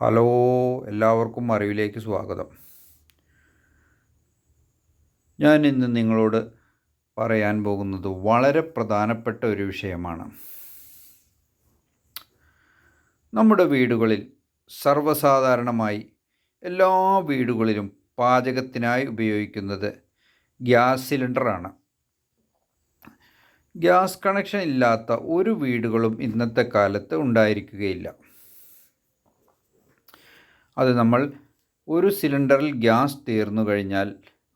Hello എല്ലാവർക്കും അറിവിലേക്ക് സ്വാഗതം. ഞാൻ ഇന്ന് നിങ്ങളോട് പറയാൻ പോകുന്നത് വളരെ പ്രധാനപ്പെട്ട ഒരു വിഷയമാണ്. നമ്മുടെ വീടുകളിൽ സർവസാധാരണമായി എല്ലാ വീടുകളിലും പാചകത്തിനായി ഉപയോഗിക്കുന്നത് ഗ്യാസ് സിലിണ്ടറാണ്. ഗ്യാസ് കണക്ഷൻ ഇല്ലാത്ത ഒരു വീടുകളും ഇന്നത്തെ കാലത്ത് ഉണ്ടായിരിക്കുകയില്ല. അത് നമ്മൾ ഒരു സിലിണ്ടറിൽ ഗ്യാസ് തീർന്നു കഴിഞ്ഞാൽ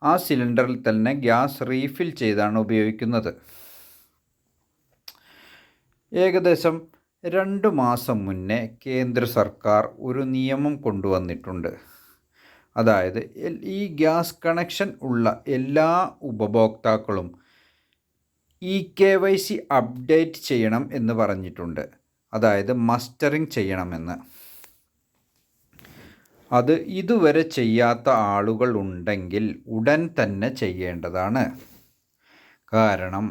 ആ സിലിണ്ടറിൽ തന്നെ ഗ്യാസ് റീഫിൽ ചെയ്താണ് ഉപയോഗിക്കുന്നത്. ഏകദേശം രണ്ട് മാസം മുന്നേ കേന്ദ്ര സർക്കാർ ഒരു നിയമം കൊണ്ടുവന്നിട്ടുണ്ട്. അതായത് ഈ ഗ്യാസ് കണക്ഷൻ ഉള്ള എല്ലാ ഉപഭോക്താക്കളും E K Y C update ചെയ്യണം എന്ന് പറഞ്ഞിട്ടുണ്ട്. അതായത് മസ്റ്ററിങ് ചെയ്യണമെന്ന്. അത് ഇതുവരെ ചെയ്യാത്ത ആളുകൾ ഉണ്ടെങ്കിൽ ഉടൻ തന്നെ ചെയ്യേണ്ടതാണ്. കാരണം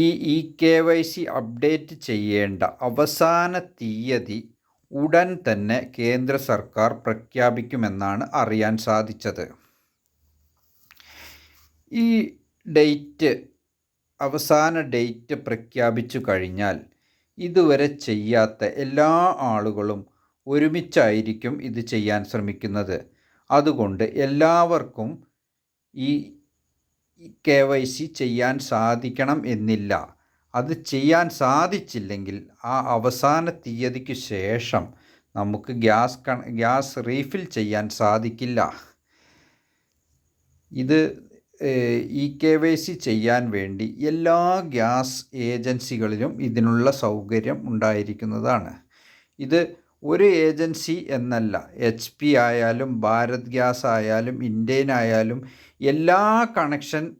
ഈ E K Y C update ചെയ്യേണ്ട അവസാന തീയതി ഉടൻ തന്നെ കേന്ദ്ര സർക്കാർ പ്രഖ്യാപിക്കുമെന്നാണ് അറിയാൻ സാധിച്ചത്. ഈ ഡേറ്റ് അവസാന ഡേറ്റ് പ്രഖ്യാപിച്ചു കഴിഞ്ഞാൽ ഇതുവരെ ചെയ്യാത്ത എല്ലാ ആളുകളും ഒരുമിച്ചായിരിക്കും ഇത് ചെയ്യാൻ ശ്രമിക്കുന്നത്. അതുകൊണ്ട് എല്ലാവർക്കും ഈ കെ വൈ സി ചെയ്യാൻ സാധിക്കണം എന്നില്ല. അത് ചെയ്യാൻ സാധിച്ചില്ലെങ്കിൽ ആ അവസാന തീയതിക്ക് ശേഷം നമുക്ക് ഗ്യാസ് കണ ഗ്യാസ് റീഫിൽ ചെയ്യാൻ സാധിക്കില്ല. ഇത് ഇ കെ വൈ സി ചെയ്യാൻ വേണ്ടി എല്ലാ ഗ്യാസ് ഏജൻസികളിലും ഇതിനുള്ള സൗകര്യം ഉണ്ടായിരിക്കുന്നതാണ്. ഇത് ഒരു ഏജൻസി എന്നല്ല. എച്ച് പി ആയാലും ഭാരത് ഗ്യാസ് ആയാലും ഇന്ത്യൻ ആയാലും എല്ലാ കണക്ഷൻ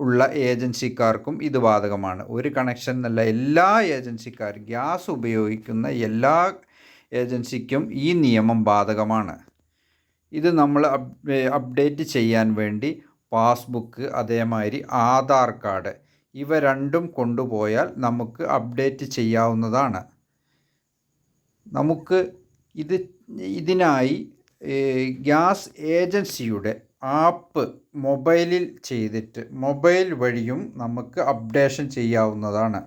ഉള്ള ഏജൻസിക്കാർക്കും ഇത് ബാധകമാണ്. ഒരു കണക്ഷൻ എന്നല്ല എല്ലാ ഏജൻസിക്കാരും ഗ്യാസ് ഉപയോഗിക്കുന്ന എല്ലാ ഏജൻസിക്കും ഈ നിയമം ബാധകമാണ്. ഇത് നമ്മൾ അപ് അപ്ഡേറ്റ് ചെയ്യാൻ വേണ്ടി പാസ്ബുക്ക് അതേമാതിരി ആധാർ കാർഡ് ഇവ രണ്ടും കൊണ്ടുപോയാൽ നമുക്ക് അപ്ഡേറ്റ് ചെയ്യാവുന്നതാണ്. നമുക്ക് ഇത് ഇതിനായി ഗ്യാസ് ഏജൻസിയുടെ ആപ്പ് മൊബൈലിൽ ചെയ്തിട്ട് മൊബൈൽ വഴിയും നമുക്ക് അപ്ഡേഷൻ ചെയ്യാവുന്നതാണ്.